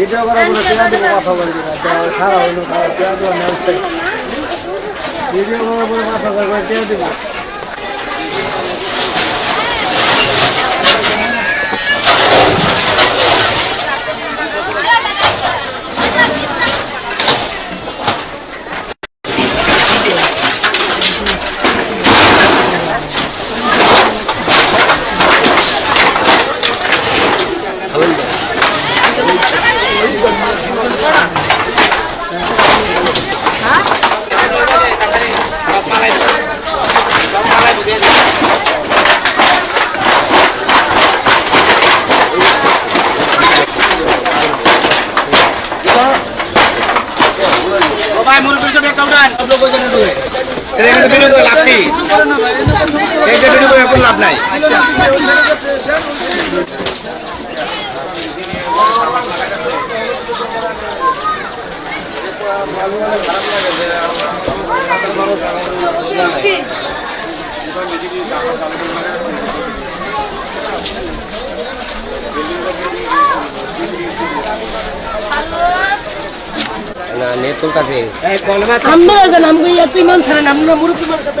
Video করার কোনো দিব কথা বলবি না। খারাপ হইল খারাপ না ভিডিও করার কোনো মাথা করবে টেয়া দিব ভাই মুরব্বীর ছবি একটা উঠান এখানে ভিডিও করে লাভ নেই এই যে ভিডিও লাভ নাই আমরা জান আমগো ইয়া তুই মান ছাড়েন আমরা মুরুকি মান সাথে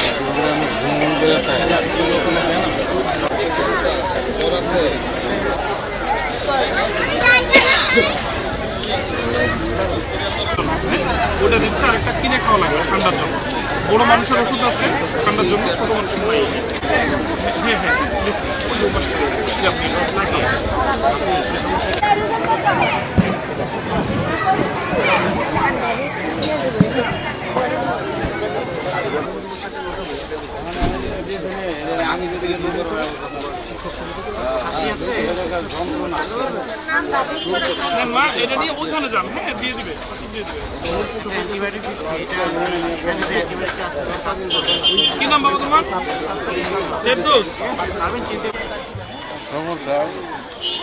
ওটা দিচ্ছে আর একটা কিনে খাওয়া লাগবে ঠান্ডার জন্য। বড় মানুষের ওষুধ আছে, ঠান্ডার জন্য ছোট মানুষের হ্যাঁ হ্যাঁ আপনি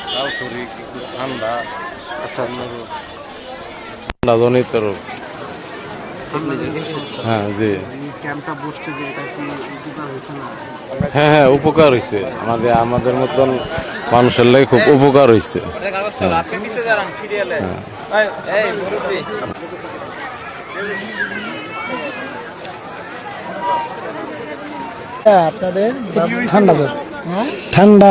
তাও শরীর ঠান্ডা আচ্ছা ঠান্ডা জনিত রোগ হ্যাঁ জি। ক্যাম্পটা বসছে যে এটা কি উপকার হয়েছে না? হ্যাঁ হ্যাঁ উপকার হয়েছে। আমাদের আমাদের মতন মানুষের লাগে খুব উপকার হয়েছে। আপনাদের ঠান্ডা জ্বর ঠান্ডা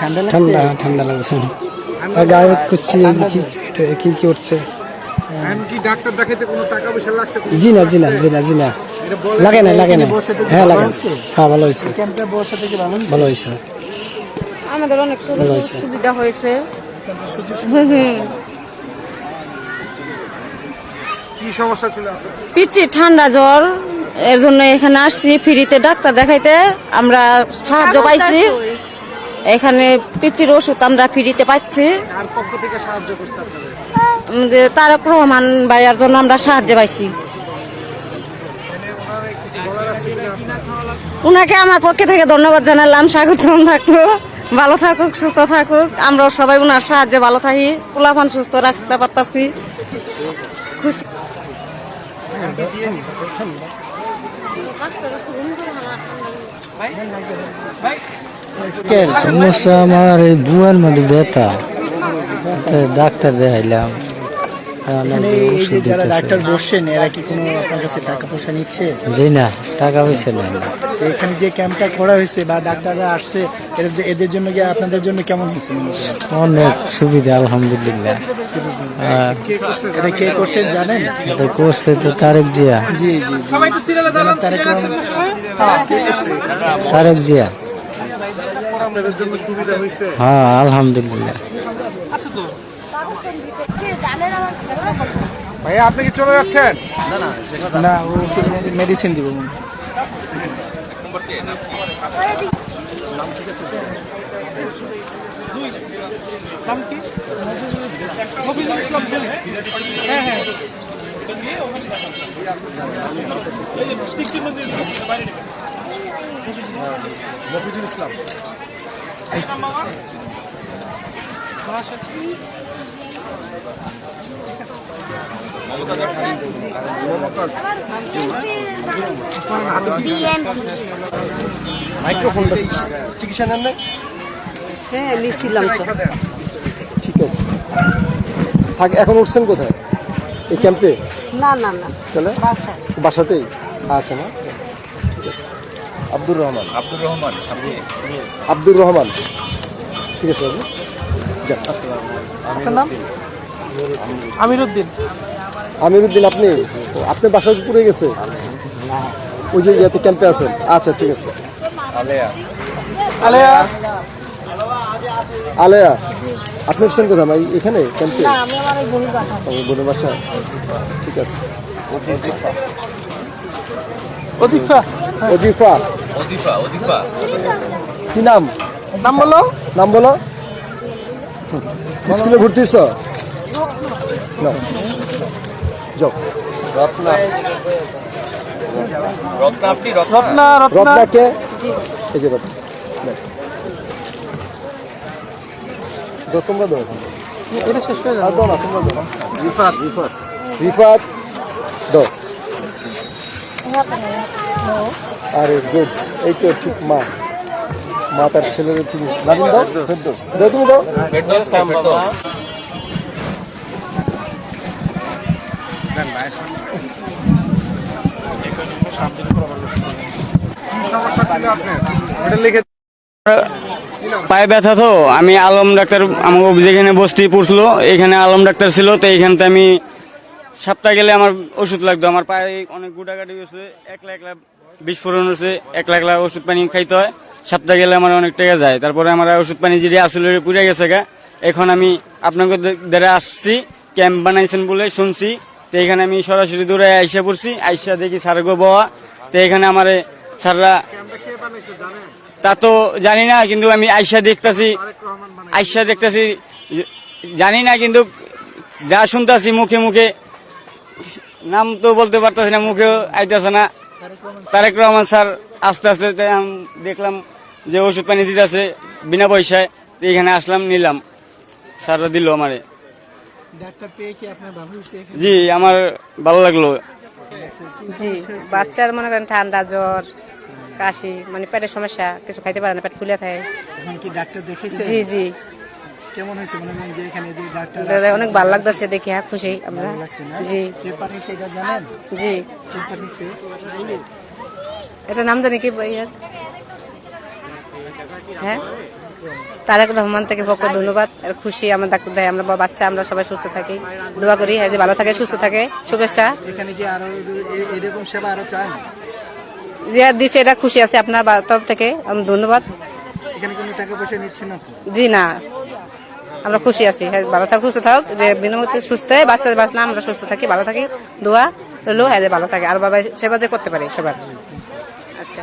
ঠান্ডা ঠান্ডা ঠান্ডা লাগছে। আর গায়ে করছি কি কি করছে? কি ডাক্তার দেখাইতে কোনো টাকা পয়সা লাগছে জি না জি না জি না জি না। লাগে না লাগে না। হ্যাঁ লাগে হ্যাঁ ভালো হয়েছে। ভালো হয়েছে? আমাদের অনেক সুবিধা হয়েছে। কি সমস্যা ছিল আপনার? পিচ্ছি ঠান্ডা জ্বর। এর জন্য এখানে আসছি ফ্রিতে ডাক্তার দেখাইতে। আমরা সাহায্য পাইছি। এখানে পিচ্ছির ওষুধ আমরা ফ্রিতে পাচ্ছি। পক্ষ থেকে সাহায্য তারক রহমান ভাইয়ার জন্য আমরা সাহায্য পাইছি। উনাকে আমার পক্ষে থেকে ধন্যবাদ জানালাম, স্বাগতম থাকল ভালো থাকুক, সুস্থ থাকুক। আমরা সবাই উনার সাহায্যে ভালো থাকি, পোলাপান সুস্থ রাখতে পারতাছি। খুশি। সমস্যা আমার এই মধ্যে ব্যথা। ডাক্তার দেখাইলাম। এখানে এই যে যারা ডাক্তার বসছেন এরা কি কোনো আপনার কাছে টাকা পয়সা নিচ্ছে? জি না টাকা পয়সা নেই। এখানে যে ক্যাম্পটা করা হয়েছে বা ডাক্তাররা আসছে এদের- এদের জন্য কি আপনাদের জন্য কেমন হয়েছে অনেক সুবিধা আলহামদুলিল্লাহ। এটা কে করছেন জানেন? তো করছে তো তারেক জিয়া। জি জি জি। তারেক তারেক জিয়া। হ্যাঁ আলহামদুলিল্লাহ। ভাইয়া আপনি কি চলে যাচ্ছেন না ও মেডিসিন দিব মনে হয়। মফিদুল ইসলাম মাইক্রোফোনটা চিকিৎসা নেন না হ্যাঁ নিছিলাম তো। ঠিক আছে। থাক এখন উঠছেন কোথায়? এই ক্যাম্পে? না না না। তাহলে? বাসাতেই? আচ্ছা না ঠিক আছে। আব্দুর রহমান। আব্দুর রহমান আব্দুর রহমান। ঠিক আছে আপনার নাম? আমিরুদ্দিন। আমিরুদ্দিন আপনি? ও, আপনার বাসা পুড়ে গেছে? ওই যে ইয়াতে ক্যাম্পে আছেন। আচ্ছা ঠিক আছে। আলেয়া। আলেয়া। আপনি উঠছেন কোথায় ভাই? এখানে ক্যাম্পে? বোনের বাসা। ঠিক আছে। অজিফা। অজিফা অজিফা। কি নাম? নাম বলো। নাম বলো। স্কুলে ভর্তি হয়েছ? না। যাও। রত্না। রত্না। আপনি রত্না। রত্না কে? এই যে রত্না। তোমরা দাও। এটা শেষ হয়ে আর দাও না তোমরা দাও। রিফাত রিফাত। রিফাত দাও। আরে গুড। এই তো ঠিক মা। মা তার ছেলের ঠিক নাদিন দাও। ফেরদৌস। দাও তুমি দাও। পায়ে ব্যথা তো আমি আলম ডাক্তার আমাকে যেখানে বস্তি পড়ছিল। এখানে আলম ডাক্তার ছিল তো এইখানতে আমি সপ্তাহ গেলে আমার ওষুধ লাগতো। আমার পায়ে অনেক গুটাকাটি হয়েছে একলা একলা বিস্ফোরণ হয়েছে একলা একলা ওষুধ পানি খাইতে হয়। সপ্তাহ গেলে আমার অনেক টাকা যায়। তারপরে আমার ওষুধ পানি যেটি আসলে পুড়ে গেছে গা, এখন আমি আপনাকে দ্বারা আসছি, ক্যাম্প বানাইছেন বলে শুনছি। তো এখানে আমি সরাসরি দূরে আইসা পড়ছি, আইসা দেখি সারগো বাবা। তো এখানে আমার স্যাররা তা তো জানি না, কিন্তু আমি আইসা দেখতাছি আইসা দেখতাছি, জানি না, কিন্তু যা শুনতাছি মুখে মুখে, নাম তো বলতে পারতাছি না, মুখেও আইতাছে না। তারেক রহমান স্যার আস্তে আস্তে দেখলাম যে ওষুধ পানি দিতেছে বিনা পয়সায় এখানে আসলাম নিলাম। স্যাররা দিল আমারে? জি আমার ভালো লাগল। জি বাচ্চার মনে করেন ঠান্ডা জ্বর কাশি মানে পেটের সমস্যা কিছু খাইতে পারে না পেট ফুলে থাকে। জি জি। কেমন হয়েছে মনে করেন যে এখানে যে ডাক্তার দাদা অনেক ভালো লাগতেছে দেখি হ্যাঁ খুশি আমরা। জি। কে পাঠিয়েছে এটা জানেন? জি। কে পাঠিয়েছে? এটা নাম জানি কি ভাইয়ার হ্যাঁ? তারেক রহমান থেকে পক্ষ ধন্যবাদ আর খুশি আমার ডাক্তার দেয় আমরা বাচ্চা আমরা সবাই সুস্থ থাকি। দোয়া করি হ্যাঁ যে ভালো থাকে সুস্থ থাকে। শুভেচ্ছা। এখানে কি আরও এরকম সেবা আরও চান? যে দিচ্ছে এটা খুশি আছে আপনার তরফ থেকে ধন্যবাদ। এখানে কোনো টাকা পয়সা নিচ্ছে না জি না। আমরা খুশি আছি। হ্যাঁ, ভালো থাক, সুস্থ থাক। যে বিনামূল্যে সুস্থ বাচ্চাদের বাচ্চা না, আমরা সুস্থ থাকি, ভালো থাকি। দোয়া রইল হ্যাঁ ভালো থাকে। আর বাবা সেবা যে করতে পারে সবার। আচ্ছা,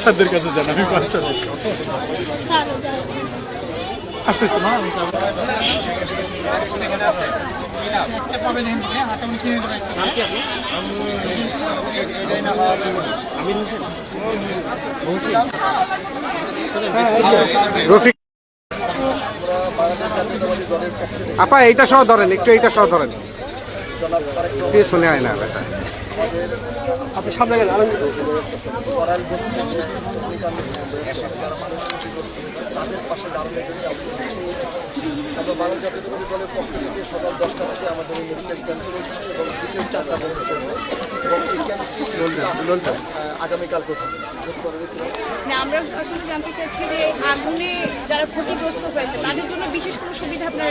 স্যারদের কাছে আমি বাচ্চাদের আসতেছি মা। আপা এইটা সহ ধরেন একটু এইটা সহ ধরেন। পেছনে আয় না বেটা। আপনি সামনে গেলেন আরও আমরা বাংলা জাতীয়তাবাদী দলের পক্ষ থেকে সকাল দশটা থেকে আমাদের এই মেডিকেল ক্যাম্প চলছে এবং বিকেল চারটা পর্যন্ত চলবে। এবং এই ক্যাম্পটি আগামীকাল কোথাও না আমরা আসলে জানতে চাচ্ছি যে আগুনে যারা ক্ষতিগ্রস্ত হয়েছে তাদের জন্য বিশেষ কোনো সুবিধা আপনারা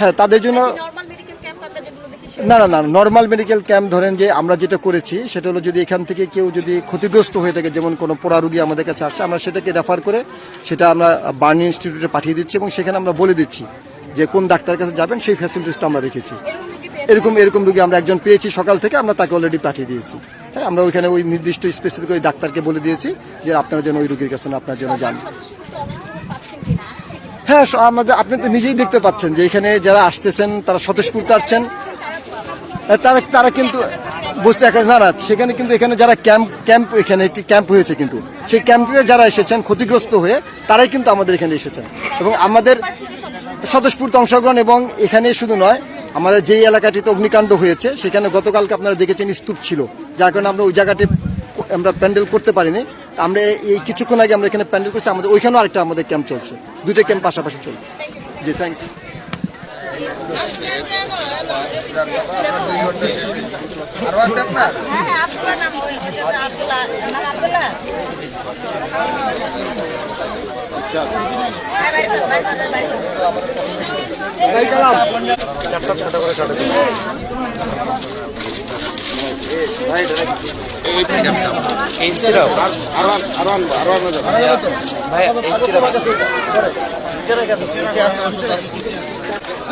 হ্যাঁ তাদের জন্য নর্মাল মেডিকেল ক্যাম্প আমরা যেগুলো দেখি না না না নর্মাল মেডিকেল ক্যাম্প ধরেন যে আমরা যেটা করেছি, সেটা হলো যদি এখান থেকে কেউ যদি ক্ষতিগ্রস্ত হয়ে থাকে, যেমন কোনো পোড়া রুগী আমাদের কাছে আসছে আমরা সেটাকে রেফার করে সেটা আমরা বার্ন ইনস্টিটিউটে পাঠিয়ে দিচ্ছি এবং সেখানে আমরা বলে দিচ্ছি যে কোন ডাক্তারের কাছে যাবেন, সেই ফ্যাসিলিটিসটা আমরা রেখেছি। এরকম এরকম রুগী আমরা একজন পেয়েছি সকাল থেকে, আমরা তাকে অলরেডি পাঠিয়ে দিয়েছি। হ্যাঁ আমরা ওইখানে ওই নির্দিষ্ট স্পেসিফিক ওই ডাক্তারকে বলে দিয়েছি যে আপনারা যেন ওই রুগীর কাছে আপনার জন্য যান। হ্যাঁ আমাদের, আপনি তো নিজেই দেখতে পাচ্ছেন যে এখানে যারা আসতেছেন, তারা স্বতঃস্ফূর্ত আসছেন। তারা তারা কিন্তু বুঝতে না না, সেখানে কিন্তু এখানে যারা ক্যাম্প ক্যাম্প এখানে একটি ক্যাম্প হয়েছে কিন্তু, সেই ক্যাম্পে যারা এসেছেন, ক্ষতিগ্রস্ত হয়ে তারাই কিন্তু আমাদের এখানে এসেছেন। এবং আমাদের স্বতঃস্ফূর্ত অংশগ্রহণ এবং এখানে শুধু নয়, আমাদের যেই এলাকাটিতে অগ্নিকাণ্ড হয়েছে, সেখানে গতকালকে আপনারা দেখেছেন স্তূপ ছিল, যার কারণে আমরা ওই জায়গাটি আমরা প্যান্ডেল করতে পারিনি। আমরা এই কিছুক্ষণ আগে আমরা এখানে প্যান্ডেল করছি, আমাদের ওইখানেও আরেকটা আমাদের ক্যাম্প চলছে। দুটো ক্যাম্প পাশাপাশি চলছে। জি থ্যাংক ইউ হ্যাঁ হ্যাঁ আব্দুল্লাহ নাম বলি আব্দুল্লাহ নাম আব্দুল্লাহ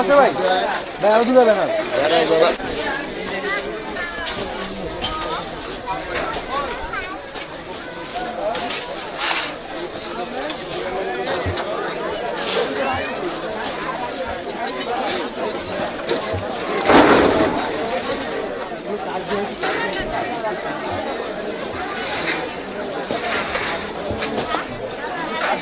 আছে ভাই? ভাই আরও দুটো ব্যানার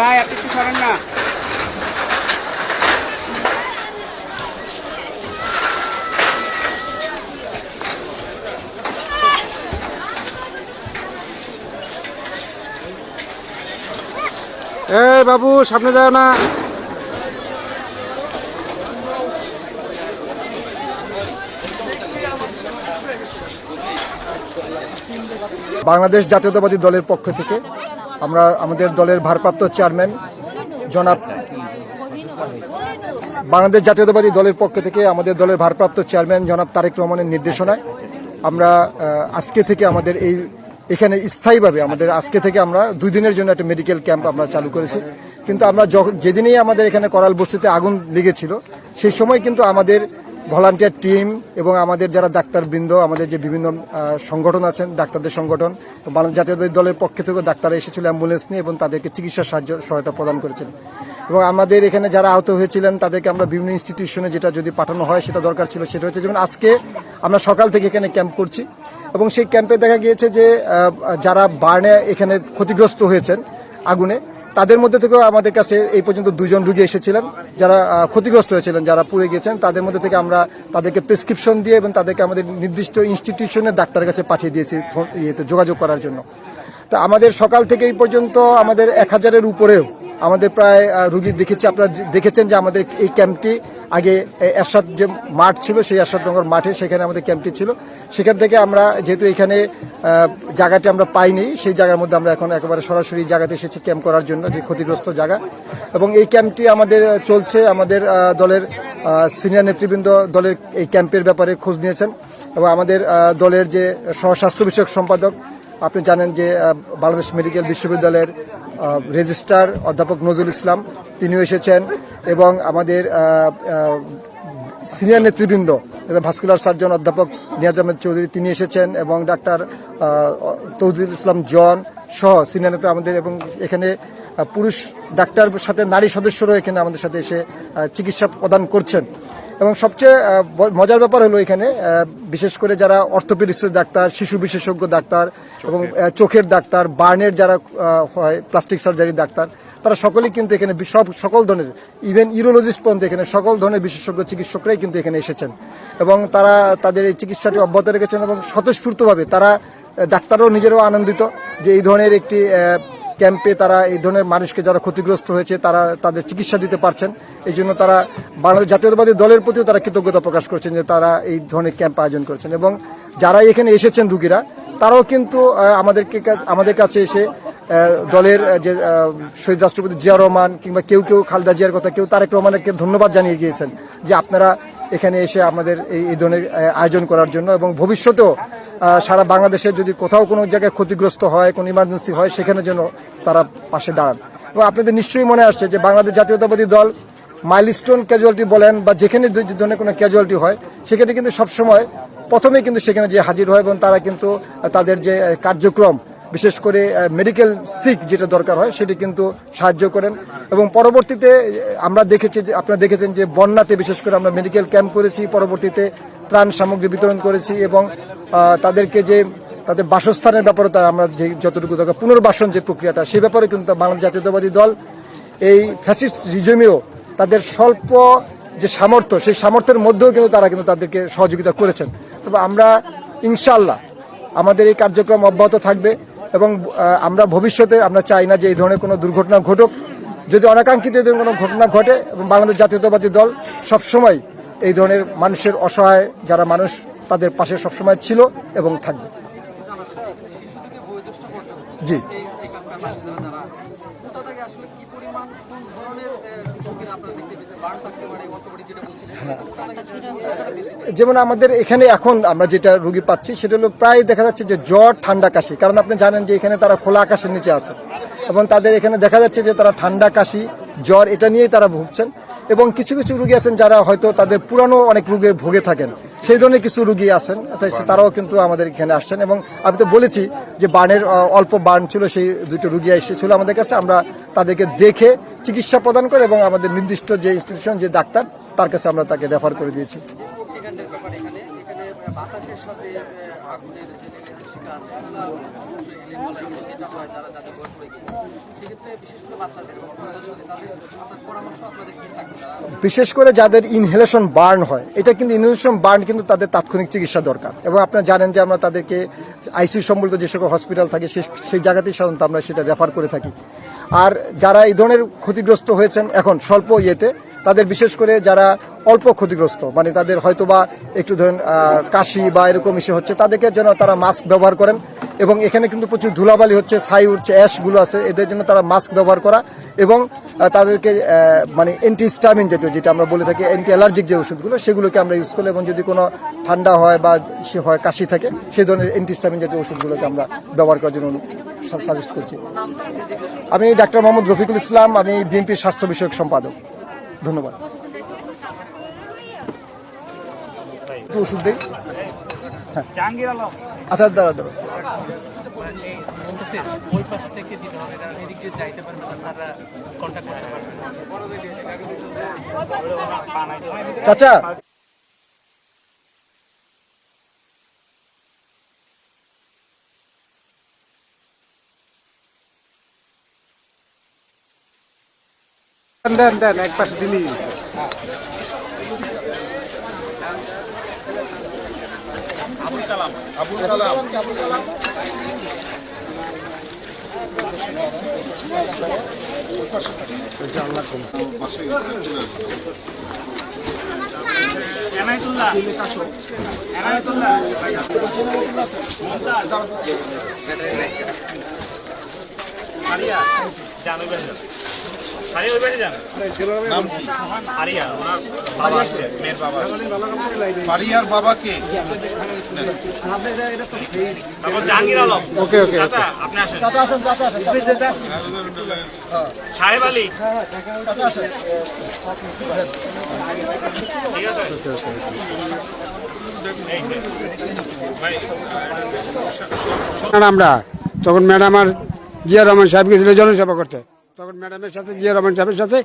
ভাই আপনি একটু সরেন না। এই বাবু সামনে যাও না। বাংলাদেশ জাতীয়তাবাদী দলের পক্ষ থেকে আমরা আমাদের দলের ভারপ্রাপ্ত চেয়ারম্যান জনাব বাংলাদেশ জাতীয়তাবাদী দলের পক্ষ থেকে আমাদের দলের ভারপ্রাপ্ত চেয়ারম্যান জনাব তারেক রহমানের নির্দেশনায় আমরা আজকে থেকে আমাদের এই, এখানে স্থায়ীভাবে আমাদের আজকে থেকে আমরা দুই দিনের জন্য একটা মেডিকেল ক্যাম্প আমরা চালু করেছি। কিন্তু আমরা যেদিনই আমাদের এখানে করাল বস্তিতে আগুন লেগেছিল, সেই সময় কিন্তু আমাদের ভলান্টিয়ার টিম এবং আমাদের যারা ডাক্তারবৃন্দ, আমাদের যে বিভিন্ন সংগঠন আছেন, ডাক্তারদের সংগঠন বাংলাদেশ জাতীয়তাবাদী দলের পক্ষ থেকেও ডাক্তার এসেছিল, অ্যাম্বুলেন্স নিয়ে এবং তাদেরকে চিকিৎসা সাহায্য, সহায়তা প্রদান করেছেন। এবং আমাদের এখানে যারা আহত হয়েছিলেন, তাদেরকে আমরা বিভিন্ন ইনস্টিটিউশনে যেটা যদি পাঠানো হয়, সেটা দরকার ছিল, সেটা হচ্ছে যেমন আজকে আমরা সকাল থেকে এখানে ক্যাম্প করছি এবং সেই ক্যাম্পে দেখা গিয়েছে যে যারা বার্নে এখানে ক্ষতিগ্রস্ত হয়েছেন আগুনে তাদের মধ্যে থেকেও আমাদের কাছে এই পর্যন্ত দুজন রুগী এসেছিলেন, যারা ক্ষতিগ্রস্ত হয়েছিলেন, যারা পুড়ে গেছেন তাদের মধ্যে থেকে আমরা তাদেরকে প্রেসক্রিপশন দিয়ে এবং তাদেরকে আমাদের নির্দিষ্ট ইনস্টিটিউশনের ডাক্তারের কাছে পাঠিয়ে দিয়েছি ইয়েতে যোগাযোগ করার জন্য। তা আমাদের সকাল থেকে এই পর্যন্ত আমাদের এক হাজারের উপরেও আমাদের প্রায় রুগী দেখেছি, আপনারা দেখেছেন যে আমাদের এই ক্যাম্পটি আগে এরশাদ যে মাঠ ছিল, সেই এরশাদনগর মাঠে সেখানে আমাদের ক্যাম্পটি ছিল। সেখান থেকে আমরা, যেহেতু এখানে জায়গাটি আমরা পাইনি, সেই জায়গার মধ্যে আমরা এখন একেবারে সরাসরি জায়গাতে এসেছি ক্যাম্প করার জন্য, যে ক্ষতিগ্রস্ত জায়গা। এবং এই ক্যাম্পটি আমাদের চলছে, আমাদের দলের সিনিয়র নেতৃবৃন্দ দলের এই ক্যাম্পের ব্যাপারে খোঁজ নিয়েছেন। এবং আমাদের দলের যে সহস্বাস্থ্য বিষয়ক সম্পাদক, আপনি জানেন যে বাংলাদেশ মেডিকেল বিশ্ববিদ্যালয়ের রেজিস্ট্রার অধ্যাপক নজরুল ইসলাম, তিনিও এসেছেন এবং আমাদের সিনিয়র নেতৃবৃন্দ ভাস্কুলার সার্জন অধ্যাপক নিয়াজ আহমেদ চৌধুরী, তিনি এসেছেন এবং ডাক্তার তৌদুল ইসলাম জন সহ সিনিয়র নেতা আমাদের এবং এখানে পুরুষ ডাক্তার সাথে নারী সদস্যরাও এখানে আমাদের সাথে এসে চিকিৎসা প্রদান করছেন। এবং সবচেয়ে মজার ব্যাপার হলো এখানে বিশেষ করে যারা অর্থোপেডিক্সের ডাক্তার শিশু বিশেষজ্ঞ ডাক্তার এবং চোখের। ডাক্তার বার্নের যারা হয় প্লাস্টিক সার্জারি ডাক্তার তারা সকলেই কিন্তু এখানে সব সকল ধরনের ইভেন ইউরোলজিস্ট পর্যন্ত এখানে সকল ধরনের বিশেষজ্ঞ চিকিৎসকরাই কিন্তু এখানে এসেছেন। এবং তারা তাদের এই চিকিৎসাটি অব্যাহত রেখেছেন এবং স্বতঃস্ফূর্তভাবে তারা ডাক্তারও নিজেরাও আনন্দিত যে এই ধরনের একটি ক্যাম্পে তারা এই ধরনের মানুষকে যারা ক্ষতিগ্রস্ত হয়েছে, তারা তাদের চিকিৎসা দিতে পারছেন। এই জন্য তারা বাংলাদেশ জাতীয়তাবাদী দলের প্রতিও তারা কৃতজ্ঞতা প্রকাশ করছেন যে তারা এই ধরনের ক্যাম্প আয়োজন করেছেন। এবং যারা এখানে এসেছেন রুগীরা, তারাও কিন্তু আমাদেরকে আমাদের কাছে এসে দলের যে শহীদ রাষ্ট্রপতি জিয়া রহমান কিংবা কেউ কেউ খালদা জিয়ার কথা, কেউ তারেক রহমানকে ধন্যবাদ জানিয়ে গিয়েছেন যে আপনারা এখানে এসে আমাদের এই ধরনের আয়োজন করার জন্য এবং ভবিষ্যতেও সারা বাংলাদেশে যদি কোথাও কোনো জায়গায় ক্ষতিগ্রস্ত হয়, কোনো ইমার্জেন্সি হয়, সেখানে যেন তারা পাশে দাঁড়ান। এবং আপনাদের নিশ্চয়ই মনে আসছে যে বাংলাদেশ জাতীয়তাবাদী দল মাইলস্টোন ক্যাজুয়ালিটি বলেন বা যেখানে ধরনের কোনো ক্যাজুয়ালিটি হয়, সেখানে কিন্তু সবসময় প্রথমে কিন্তু সেখানে যে হাজির হয় এবং তারা কিন্তু তাদের যে কার্যক্রম, বিশেষ করে মেডিকেল সিক যেটা দরকার হয়, সেটি কিন্তু সাহায্য করেন। এবং পরবর্তীতে আমরা দেখেছি যে, আপনারা দেখেছেন যে বন্যাতে বিশেষ করে আমরা মেডিকেল ক্যাম্প করেছি, পরবর্তীতে ত্রাণ সামগ্রী বিতরণ করেছি এবং তাদেরকে যে, তাদের বাসস্থানের ব্যাপারে তা আমরা যে, যতটুকু দরকার পুনর্বাসন যে প্রক্রিয়াটা, সে ব্যাপারে কিন্তু বাংলাদেশ জাতীয়তাবাদী দল এই ফ্যাসিস্ট রিজমেও তাদের স্বল্প যে সামর্থ্য, সেই সামর্থ্যের মধ্যেও কিন্তু তারা কিন্তু তাদেরকে সহযোগিতা করেছেন। তবে আমরা ইনশাল্লাহ আমাদের এই কার্যক্রম অব্যাহত থাকবে এবং আমরা ভবিষ্যতে, আমরা চাই না যে এই ধরনের কোনো দুর্ঘটনা ঘটুক। যদি অনাকাঙ্ক্ষিত এই কোনো ঘটনা ঘটে, এবং বাংলাদেশ জাতীয়তাবাদী দল সবসময় এই ধরনের মানুষের অসহায়, যারা মানুষ তাদের পাশে সবসময় ছিল এবং থাকবে। জি। যেমন আমাদের এখানে এখন আমরা যেটা রুগী পাচ্ছি, সেটা হলো প্রায় দেখা যাচ্ছে যে জ্বর, ঠান্ডা কাশি। কারণ আপনি জানেন যে এখানে তারা খোলা আকাশের নিচে আছে। এবং তাদের এখানে দেখা যাচ্ছে যে তারা ঠান্ডা কাশি, জ্বর, এটা নিয়েই তারা ভুগছেন। এবং কিছু কিছু রুগী আছেন যারা হয়তো তাদের পুরানো অনেক রোগে ভুগে থাকেন। সেই ধরনের কিছু রুগী আছেন তারাও কিন্তু আমাদের এখানে আসছেন এবং আমি তো বলেছি যে বার্নের অল্প বার্ন ছিল, সেই দুটো রুগী এসেছিল আমাদের কাছে। আমরা তাদেরকে দেখে চিকিৎসা প্রদান করে এবং আমাদের নির্দিষ্ট যে ইনস্টিটিউশন যে ডাক্তার, তার কাছে আমরা তাকে রেফার করে দিয়েছি সাথে আগুনের যে শিকার আছে বিশেষ করে যাদের ইনহেলেশন বার্ন হয়, এটা কিন্তু ইনহেলেশন বার্ন কিন্তু তাদের তাৎক্ষণিক চিকিৎসা দরকার। এবং আপনারা জানেন যে আমরা তাদেরকে আইসিইউ সম্বলিত যে সকল হসপিটাল থাকে সেই জায়গাতেই সাধারণত আমরা সেটা রেফার করে থাকি। আর যারা এই ধরনের ক্ষতিগ্রস্ত হয়েছেন এখন স্বল্প ইয়েতে, তাদের বিশেষ করে যারা অল্প ক্ষতিগ্রস্ত মানে তাদের হয়তো বা একটু ধরেন কাশি বা এরকম ইস্যু হচ্ছে, তাদেরকে যেন তারা মাস্ক ব্যবহার করেন। এবং এখানে কিন্তু প্রচুর ধুলাবালি হচ্ছে, ছাই উঠছে অ্যাশগুলো আছে, এদের জন্য তারা মাস্ক ব্যবহার করা। এবং তাদেরকে মানে অ্যান্টিস্টামিন জাতীয়, যেটা আমরা বলে থাকি অ্যান্টি অ্যালার্জিক যে ওষুধগুলো, সেগুলোকে আমরা ইউজ করি এবং যদি কোনো ঠান্ডা হয় বা সে হয়, কাশি থাকে সেই ধরনের অ্যান্টিস্টামিন জাতীয় ওষুধগুলোকে আমরা ব্যবহার করার জন্য সাজেস্ট করছি। আমি ডাক্তার মোহাম্মদ রফিকুল ইসলাম, আমি বিএনপির স্বাস্থ্য বিষয়ক সম্পাদক। ধন্যবাদ। ওষুধ দিই। হ্যাঁ। আচ্ছা দাঁড়া দাঁড়া ওই পাশ থেকে দিতে হবে এদিক দিয়ে যাইতে পারবে না স্যাররা কন্ট্যাক্ট করতে পারবে চাচা! দেন দেন এক পাশে দিলি। যান ওই পাশে যান সারি ওই আছে মেয়ের বাবা বাবাকে? জাহাঙ্গীর আলম। ওকে ওকে চাচা আপনি আসেন। চাচা আসেন চাচা আসেন সাহেব আলী। চাচা আসেন। ঠিক আছে। এই যে। ভাই। আমরা তখন ম্যাডাম আর জিয়া রহমান সাহেব গেছিল জনসেবা করতে। তখন ম্যাডামের সাথে জিয়া রহমান সাহেবের সাথে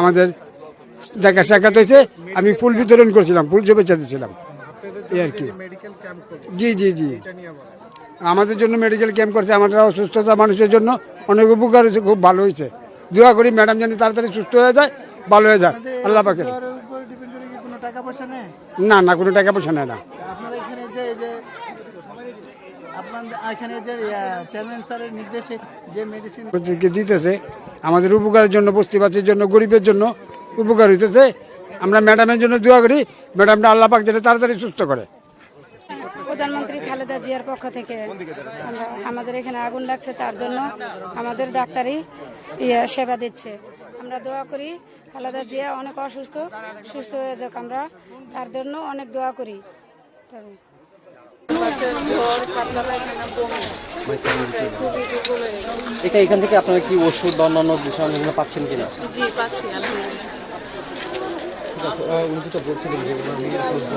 আমাদের দেখা সাক্ষাৎ হয়েছে। আমি ফুল বিতরণ করছিলাম ফুল শুভেচ্ছা দিয়েছিলাম। এই আর কি। জি জি জি। আমাদের জন্য মেডিকেল ক্যাম্প করছে আমাদের অসুস্থতা মানুষের জন্য অনেক উপকার হয়েছে খুব ভালো হয়েছে। দোয়া করি ম্যাডাম যেন তাড়াতাড়ি সুস্থ হয়ে যায় ভালো হয়ে যায়। আল্লাহ পাকের। না না কোনো টাকা পয়সা নেয় না। দিতেছে আমাদের উপকারের জন্য বস্তিবাসীর জন্য গরিবের জন্য উপকার হইতেছে। আমরা ম্যাডামের জন্য দোয়া করি ম্যাডামটা আল্লাহ পাক যেন তাড়াতাড়ি সুস্থ করে। প্রধানমন্ত্রী খালেদা জিয়ার পক্ষ থেকে আমরা আমাদের এখানে আগুন লাগছে তার জন্য আমাদের ডাক্তারি ইয়ে সেবা দিচ্ছে। আমরা দোয়া করি খালেদা জিয়া অনেক অসুস্থ সুস্থ হয়ে যাক আমরা তার জন্য অনেক দোয়া করি। এটা এখান থেকে আপনারা কি ওষুধ বা অন্যান্য বিষয় পাচ্ছেন কিনা? জি পাচ্ছি উনি তো বলছিলেন যে মেয়ের হয়েছে।